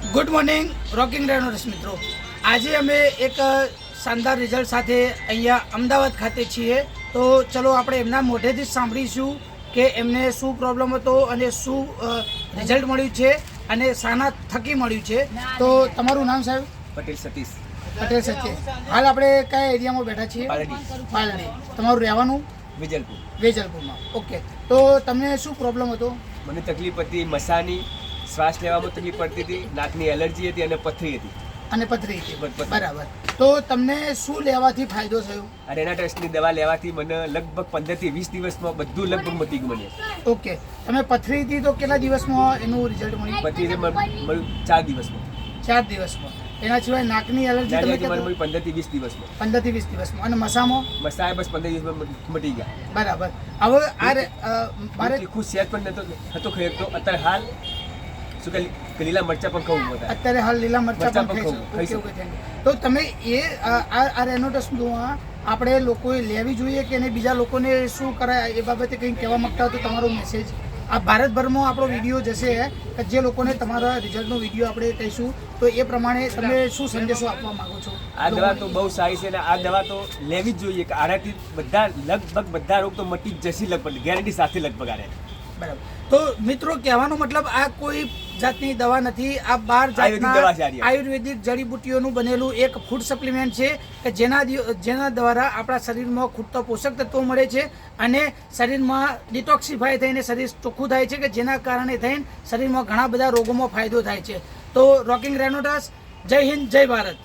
Good morning rocking રેનોરસ મિત્રો. આજે અમે એક શાનદાર રિઝલ્ટ સાથે અહીંયા અમદાવાદ ખાતે છીએ. તો ચલો આપણે એમના મોઢેથી સાંભળીશું કે એમને શું પ્રોબ્લેમ હતો અને શું રિઝલ્ટ મળ્યું છે અને શાના થકી મળ્યું છે. તો તમારું નામ સાહેબ? પટેલ સતીશ. પટેલ સચિન હાલ આપણે કયા એરિયામાં બેઠા છીએ? પાલડી. તમારું રહેવાનું? વેજલપુર. વેજલપુરમાં. ઓકે. તો તમને શું પ્રોબ્લેમ હતો? મને તકલીફ હતી મસાની શ્વાસ લેવામાં તકલીફ પડતી હતી નાકની એલર્જી હતી અને પથરી હતી. અને પથરી હતી. બરાબર. તો તમને શું લેવાથી ફાયદો થયો? આ રેનાટસની દવા લેવાથી મને લગભગ પંદરથી વીસ દિવસમાં બધું લગભગ મટી ગયું મને. ઓકે તમે પથરી હતી તો કેટલા દિવસમાં એનું રિઝલ્ટ મળ્યું? પથરી મળ્યું ચાર દિવસમાં. ચાર દિવસમાં. એના સિવાય નાકની એલર્જી તમે મને કહેતા થી વીસ દિવસમાં. પંદરથી વીસ દિવસમાં. અને મસામાં? મસા બસ પંદર દિવસમાં મટી ગયા. બરાબર. હવે આ મારે ખુશ સેહત પણ નતો હતો ખેર તો અત્યારે હાલ શું કે લીલા મરચા પણ ખાવું બધા અત્યારે હાલ લીલા મરચા પણ ખાઈ શકો. તો તમે એ આ આ રેનોટસ આપણે લોકોએ લેવી જોઈએ કે એને બીજા લોકોને શું કરાય? એ બાબતે કંઈ કહેવા માંગતા હોય તો તમારો મેસેજ આ ભારતભરમાં આપણો વીડિયો જશે કે જે લોકોને તમારા રિઝલ્ટનો વીડિયો આપણે કહીશું. તો એ પ્રમાણે તમે શું સંદેશો આપવા માંગો છો? આ દવા તો બહુ સારી છે અને આ દવા તો લેવી જ જોઈએ કે આનાથી બધા લગભગ બધા રોગ તો મટી જશે લગભગ. ગેરંટી સાથે લગભગ આને બરાબર. તો મિત્રો કહેવાનો મતલબ આ કોઈ જાતની દવા નથી. આ બાર જાતના. આયુર્વેદિક જડીબુટ્ટીઓનું બનેલું એક ફૂડ સપ્લિમેન્ટ છે કે જેના જેના દ્વારા આપણા શરીરમાં ખૂટતા પોષક તત્વો મળે છે અને શરીરમાં ડિટોક્સિફાય થઈને શરીર ચોખ્ખું થાય છે કે જેના કારણે થઈને શરીરમાં ઘણા બધા રોગોમાં ફાયદો થાય છે. તો રોકિંગ રેનોટસ જય હિન્દ જય ભારત.